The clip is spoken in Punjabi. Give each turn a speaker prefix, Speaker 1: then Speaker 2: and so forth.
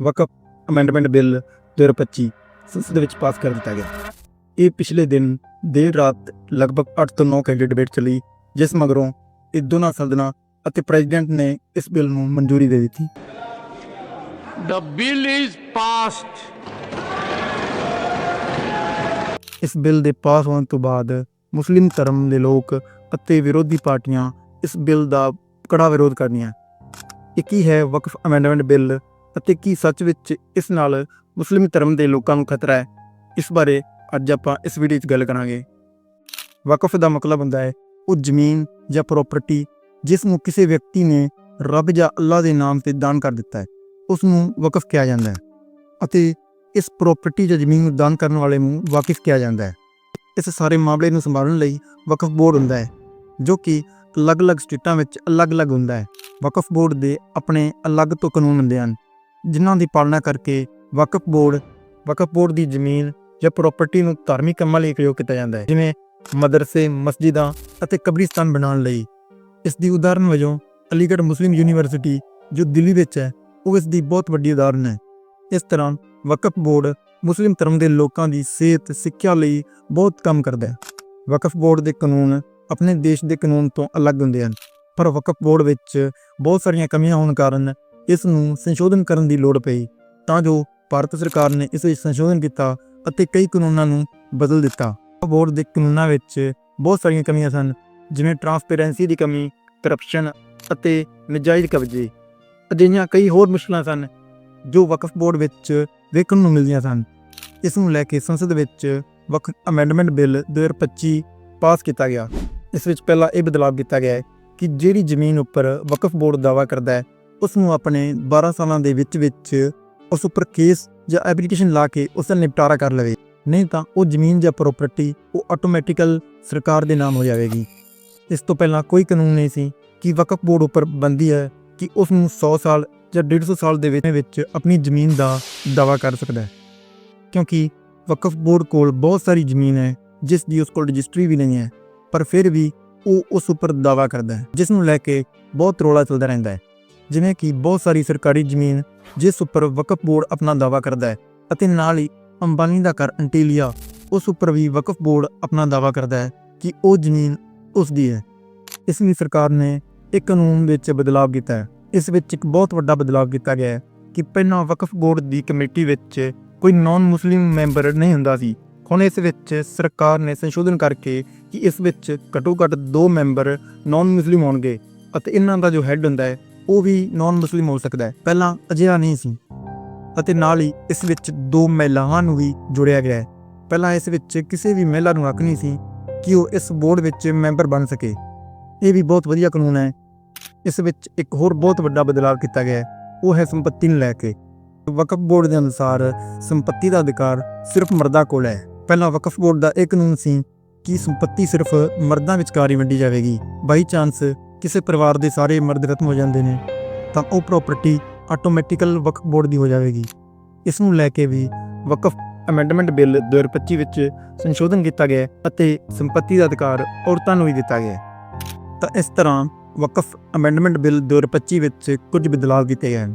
Speaker 1: ਵਕਫ ਅਮੈਂਡਮੈਂਟ ਬਿੱਲ 2025 ਸੰਸਦ ਵਿੱਚ ਪਾਸ ਕਰ ਦਿੱਤਾ ਗਿਆ। ਇਹ ਪਿਛਲੇ ਦਿਨ ਦੇਰ ਰਾਤ ਲਗਭਗ 8 ਤੋਂ 9 ਘੰਟੇ ਡਿਬੇਟ ਚੱਲੀ ਜਿਸ ਮਗਰੋਂ ਇਹ ਦੋਨਾਂ ਸਦਨਾਂ ਅਤੇ ਪ੍ਰੈਜ਼ੀਡੈਂਟ ਨੇ ਇਸ ਬਿੱਲ ਨੂੰ ਮਨਜ਼ੂਰੀ ਦੇ ਦਿੱਤੀ।
Speaker 2: The bill is passed.
Speaker 1: ਇਸ ਬਿੱਲ ਦੇ ਪਾਸ ਹੋਣ ਤੋਂ ਬਾਅਦ ਮੁਸਲਿਮ ਧਰਮ ਦੇ ਲੋਕ ਅਤੇ ਵਿਰੋਧੀ ਪਾਰਟੀਆਂ ਇਸ ਬਿੱਲ ਦਾ ਕੜਾ ਵਿਰੋਧ ਕਰਨੀਆਂ। ਇਹ ਕੀ ਹੈ ਵਕਫ ਅਮੈਂਡਮੈਂਟ ਬਿੱਲ ਅਤੇ ਕੀ ਸੱਚ ਵਿੱਚ ਇਸ ਨਾਲ ਮੁਸਲਿਮ ਧਰਮ ਦੇ ਲੋਕਾਂ ਨੂੰ ਖਤਰਾ ਹੈ? ਇਸ ਬਾਰੇ ਅੱਜ ਆਪਾਂ ਇਸ ਵੀਡੀਓ 'ਚ ਗੱਲ ਕਰਾਂਗੇ। ਵਕਫ ਦਾ ਮਤਲਬ ਹੁੰਦਾ ਹੈ, ਉਹ ਜ਼ਮੀਨ ਜਾਂ ਪ੍ਰਾਪਰਟੀ ਜਿਸ ਨੂੰ ਕਿਸੇ ਵਿਅਕਤੀ ਨੇ ਰੱਬ ਜਾਂ ਅੱਲਾ ਦੇ ਨਾਮ ਤੇ ਦਾਨ ਕਰ ਦਿੱਤਾ ਹੈ ਉਸ ਨੂੰ ਵਕਫ ਕਿਹਾ ਜਾਂਦਾ ਹੈ ਅਤੇ ਇਸ ਪ੍ਰਾਪਰਟੀ ਜਾਂ ਜ਼ਮੀਨ ਨੂੰ ਦਾਨ ਕਰਨ ਵਾਲੇ ਨੂੰ ਵਾਕਿਫ ਕਿਹਾ ਜਾਂਦਾ ਹੈ। ਇਸ ਸਾਰੇ ਮਾਮਲੇ ਨੂੰ ਸੰਭਾਲਣ ਲਈ ਵਕਫ ਬੋਰਡ ਹੁੰਦਾ ਹੈ, ਜੋ ਕਿ ਅਲੱਗ-ਅਲੱਗ ਸਟੇਟਾਂ ਵਿੱਚ ਅਲੱਗ-ਅਲੱਗ ਹੁੰਦਾ ਹੈ। ਵਕਫ ਬੋਰਡ ਦੇ ਆਪਣੇ ਅਲੱਗ ਤੋਂ ਕਾਨੂੰਨ ਹੁੰਦੇ ਹਨ ਜਿਨ੍ਹਾਂ ਦੀ ਪਾਲਣਾ ਕਰਕੇ ਵਕਫ ਬੋਰਡ ਵਕਫ ਬੋਰਡ ਦੀ ਜ਼ਮੀਨ ਜਾਂ ਪ੍ਰਾਪਰਟੀ ਨੂੰ ਧਾਰਮਿਕ ਕੰਮਾਂ ਲਈ ਪ੍ਰਯੋਗ ਕੀਤਾ ਜਾਂਦਾ ਹੈ, ਜਿਵੇਂ ਮਦਰਸੇ, ਮਸਜਿਦਾਂ ਅਤੇ ਕਬਰਿਸਤਾਨ ਬਣਾਉਣ ਲਈ। ਇਸ ਦੀ ਉਦਾਹਰਨ ਵਜੋਂ ਅਲੀਗੜ੍ਹ ਮੁਸਲਿਮ ਯੂਨੀਵਰਸਿਟੀ ਜੋ ਦਿੱਲੀ ਵਿੱਚ ਹੈ, ਉਹ ਇਸ ਦੀ ਬਹੁਤ ਵੱਡੀ ਉਦਾਹਰਨ ਹੈ। ਇਸ ਤਰ੍ਹਾਂ ਵਕਫ ਬੋਰਡ ਮੁਸਲਿਮ ਧਰਮ ਦੇ ਲੋਕਾਂ ਦੀ ਸਿਹਤ, ਸਿੱਖਿਆ ਲਈ ਬਹੁਤ ਕੰਮ ਕਰਦਾ ਹੈ। ਵਕਫ ਬੋਰਡ ਦੇ ਕਾਨੂੰਨ ਆਪਣੇ ਦੇਸ਼ ਦੇ ਕਾਨੂੰਨ ਤੋਂ ਅਲੱਗ ਹੁੰਦੇ ਹਨ, ਪਰ ਵਕਫ ਬੋਰਡ ਵਿੱਚ ਬਹੁਤ ਸਾਰੀਆਂ ਕਮੀਆਂ ਹੋਣ ਕਾਰਨ ਇਸ ਨੂੰ ਸੰਸ਼ੋਧਨ ਕਰਨ ਦੀ ਲੋੜ ਪਈ, ਤਾਂ ਜੋ ਭਾਰਤ ਸਰਕਾਰ ਨੇ ਇਸ ਵਿੱਚ ਸੰਸ਼ੋਧਨ ਕੀਤਾ ਅਤੇ ਕਈ ਕਾਨੂੰਨਾਂ ਨੂੰ ਬਦਲ ਦਿੱਤਾ। ਬੋਰਡ ਦੇ ਕਾਨੂੰਨਾਂ ਵਿੱਚ ਬਹੁਤ ਸਾਰੀਆਂ ਕਮੀਆਂ ਸਨ, ਜਿਵੇਂ ਟਰਾਂਸਪੇਰੈਂਸੀ ਦੀ ਕਮੀ, ਕਰਪਸ਼ਨ ਅਤੇ ਨਜਾਇਜ਼ ਕਬਜ਼ੇ। ਅਜਿਹੀਆਂ ਕਈ ਹੋਰ ਮੁਸ਼ਕਲਾਂ ਸਨ, ਜੋ ਵਕਫ ਬੋਰਡ ਵਿੱਚ ਵੇਖਣ ਨੂੰ ਮਿਲਦੀਆਂ ਸਨ। ਇਸ ਨੂੰ ਲੈ ਕੇ ਸੰਸਦ ਵਿੱਚ ਵਕਫ ਅਮੈਂਡਮੈਂਟ ਬਿੱਲ 2025 ਪਾਸ ਕੀਤਾ ਗਿਆ। ਇਸ ਵਿੱਚ ਪਹਿਲਾਂ ਇਹ ਬਦਲਾਅ ਕੀਤਾ ਗਿਆ ਹੈ ਕਿ ਜਿਹੜੀ ਜ਼ਮੀਨ ਉੱਪਰ ਵਕਫ ਬੋਰਡ ਦਾਵਾ ਕਰਦਾ ਹੈ ਉਸ ਨੂੰ ਆਪਣੇ 12 ਸਾਲਾਂ ਦੇ ਵਿੱਚ ਵਿੱਚ ਉਸ ਉੱਪਰ ਕੇਸ ਜਾਂ ਐਪਲੀਕੇਸ਼ਨ ਲਾ ਕੇ ਉਸ ਦਾ ਨਿਪਟਾਰਾ ਕਰ ਲਵੇ। ਨਹੀਂ ਤਾਂ ਉਹ ਜ਼ਮੀਨ ਜਾਂ ਪ੍ਰਾਪਰਟੀ ਉਹ ਆਟੋਮੈਟਿਕਲ ਸਰਕਾਰ ਦੇ ਨਾਮ ਹੋ ਜਾਵੇਗੀ। ਇਸ ਤੋਂ ਪਹਿਲਾਂ ਕੋਈ ਕਾਨੂੰਨ ਨਹੀਂ ਸੀ ਕਿ ਵਕਫ ਬੋਰਡ ਉੱਪਰ ਬੰਦੀ ਹੈ ਕਿ ਉਸ ਨੂੰ 100 ਸਾਲ ਜਾਂ 150 ਸਾਲ ਦੇ ਵਿੱਚ ਵਿੱਚ ਆਪਣੀ ਜ਼ਮੀਨ ਦਾ ਦਾਵਾ ਕਰ ਸਕਦਾ ਹੈ। ਕਿਉਂਕਿ ਵਕਫ ਬੋਰਡ ਕੋਲ ਬਹੁਤ ਸਾਰੀ ਜ਼ਮੀਨ ਹੈ, ਜਿਸ ਦੀ ਉਸ ਕੋਲ ਰਜਿਸਟਰੀ ਵੀ ਨਹੀਂ ਹੈ, ਪਰ ਫਿਰ ਵੀ ਉਹ ਉਸ ਉੱਪਰ ਦਾਵਾ ਕਰਦਾ ਹੈ, ਜਿਸ ਨੂੰ ਲੈ ਕੇ ਬਹੁਤ ਰੌਲਾ ਚੱਲਦਾ ਰਹਿੰਦਾ ਹੈ। ਜਿਵੇਂ ਕਿ ਬਹੁਤ ਸਾਰੀ ਸਰਕਾਰੀ ਜ਼ਮੀਨ ਜਿਸ ਉੱਪਰ ਵਕਫ ਬੋਰਡ ਆਪਣਾ ਦਾਵਾ ਕਰਦਾ ਹੈ ਅਤੇ ਨਾਲ ਹੀ ਅੰਬਾਨੀ ਦਾ ਘਰ ਅੰਟੀਲੀਆ, ਉਸ ਉੱਪਰ ਵੀ ਵਕਫ ਬੋਰਡ ਆਪਣਾ ਦਾਵਾ ਕਰਦਾ ਹੈ ਕਿ ਉਹ ਜ਼ਮੀਨ ਉਸ ਦੀ ਹੈ। ਇਸ ਲਈ ਸਰਕਾਰ ਨੇ ਇੱਕ ਕਾਨੂੰਨ ਵਿੱਚ ਬਦਲਾਅ ਕੀਤਾ ਹੈ। ਇਸ ਵਿੱਚ ਇੱਕ ਬਹੁਤ ਵੱਡਾ ਬਦਲਾਅ ਕੀਤਾ ਗਿਆ ਹੈ ਕਿ ਪਹਿਲਾਂ ਵਕਫ ਬੋਰਡ ਦੀ ਕਮੇਟੀ ਵਿੱਚ ਕੋਈ ਨਾਨ ਮੁਸਲਿਮ ਮੈਂਬਰ ਨਹੀਂ ਹੁੰਦਾ ਸੀ। ਹੁਣ ਇਸ ਵਿੱਚ ਸਰਕਾਰ ਨੇ ਸੰਸ਼ੋਧਨ ਕਰਕੇ ਕਿ ਇਸ ਵਿੱਚ ਘੱਟੋ ਘੱਟ ਦੋ ਮੈਂਬਰ ਨਾਨ ਮੁਸਲਿਮ ਹੋਣਗੇ ਅਤੇ ਇਹਨਾਂ ਦਾ ਜੋ ਹੈੱਡ ਹੁੰਦਾ ਹੈ ਉਹ ਵੀ ਨਾਨ ਮੁਸਲਿਮ ਹੋ ਸਕਦਾ ਹੈ। ਪਹਿਲਾਂ ਅਜਿਹਾ ਨਹੀਂ ਸੀ ਅਤੇ ਨਾਲ ਹੀ ਇਸ ਵਿੱਚ ਦੋ ਮਹਿਲਾਵਾਂ ਨੂੰ ਵੀ ਜੋੜਿਆ ਗਿਆ ਹੈ। ਪਹਿਲਾਂ ਇਸ ਵਿੱਚ ਕਿਸੇ ਵੀ ਮਹਿਲਾ ਨੂੰ ਹੱਕ ਨਹੀਂ ਸੀ ਕਿ ਉਹ ਇਸ ਬੋਰਡ ਵਿੱਚ ਮੈਂਬਰ ਬਣ ਸਕੇ। ਇਹ ਵੀ ਬਹੁਤ ਵਧੀਆ ਕਾਨੂੰਨ ਹੈ। ਇਸ ਵਿੱਚ ਇੱਕ ਹੋਰ ਬਹੁਤ ਵੱਡਾ ਬਦਲਾਅ ਕੀਤਾ ਗਿਆ ਹੈ। ਉਹ ਹੈ ਸੰਪਤੀ ਨੂੰ ਲੈ ਕੇ। ਵਕਫ ਬੋਰਡ ਦੇ ਅਨੁਸਾਰ ਸੰਪਤੀ ਦਾ ਅਧਿਕਾਰ ਸਿਰਫ ਮਰਦਾਂ ਕੋਲ ਹੈ। ਪਹਿਲਾਂ ਵਕਫ ਬੋਰਡ ਦਾ ਇਹ ਕਾਨੂੰਨ ਸੀ ਕਿ ਸੰਪਤੀ ਸਿਰਫ ਮਰਦਾਂ ਵਿਚਕਾਰ ਹੀ ਵੰਡੀ ਜਾਵੇਗੀ। ਬਾਈ ਚਾਂਸ ਕਿਸੇ ਪਰਿਵਾਰ ਦੇ ਸਾਰੇ ਮਰਦ ਖਤਮ ਹੋ ਜਾਂਦੇ ਨੇ, ਤਾਂ ਉਹ ਪ੍ਰਾਪਰਟੀ ਆਟੋਮੈਟਿਕਲ ਵਕਫ ਬੋਰਡ ਦੀ ਹੋ ਜਾਵੇਗੀ। ਇਸ ਨੂੰ ਲੈ ਕੇ ਵੀ ਵਕਫ ਅਮੈਂਡਮੈਂਟ ਬਿੱਲ 2025 ਵਿੱਚ ਸੰਸ਼ੋਧਨ ਕੀਤਾ ਗਿਆ ਅਤੇ ਸੰਪਤੀ ਦਾ ਅਧਿਕਾਰ ਔਰਤਾਂ ਨੂੰ ਵੀ ਦਿੱਤਾ ਗਿਆ ਤਾਂ ਇਸ ਤਰ੍ਹਾਂ ਵਕਫ ਅਮੈਂਡਮੈਂਟ ਬਿੱਲ 2025 ਵਿੱਚ ਕੁਝ ਬਦਲਾਅ ਕੀਤੇ ਗਏ ਹਨ।